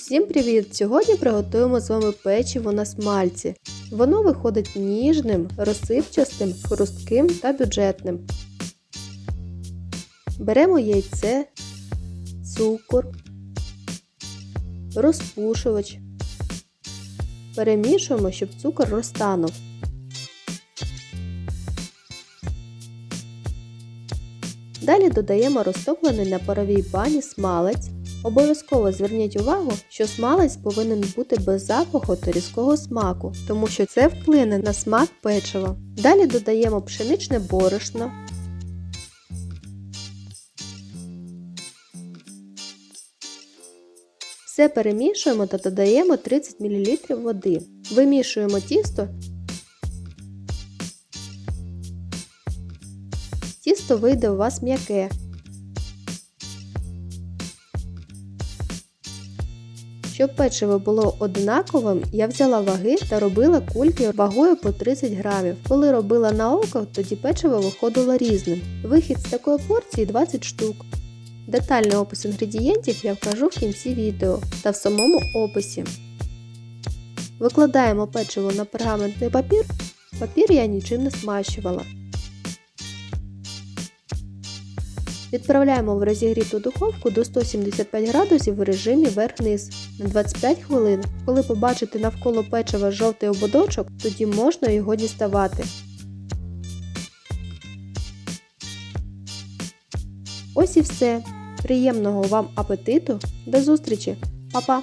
Всім привіт! Сьогодні приготуємо з вами печиво на смальці. Воно виходить ніжним, розсипчастим, хрустким та бюджетним. Беремо яйце, цукор, розпушувач. Перемішуємо, щоб цукор розтанув. Далі додаємо розтоплений на паровій бані смалець. Обов'язково зверніть увагу, що смалець повинен бути без запаху та різкого смаку, тому що це вплине на смак печива. Далі додаємо пшеничне борошно. Все перемішуємо та додаємо 30 мл води. Вимішуємо тісто. Тісто вийде у вас м'яке. Щоб печиво було однаковим, я взяла ваги та робила кульки вагою по 30 грамів. Коли робила на око, тоді печиво виходило різним. Вихід з такої порції 20 штук. Детальний опис інгредієнтів я вкажу в кінці відео та в самому описі. Викладаємо печиво на пергаментний папір. Папір я нічим не смащувала. Відправляємо в розігріту духовку до 175 градусів в режимі верх-низ на 25 хвилин. Коли побачите навколо печива жовтий ободочок, тоді можна його діставати. Ось і все. Приємного вам апетиту. До зустрічі. Па-па!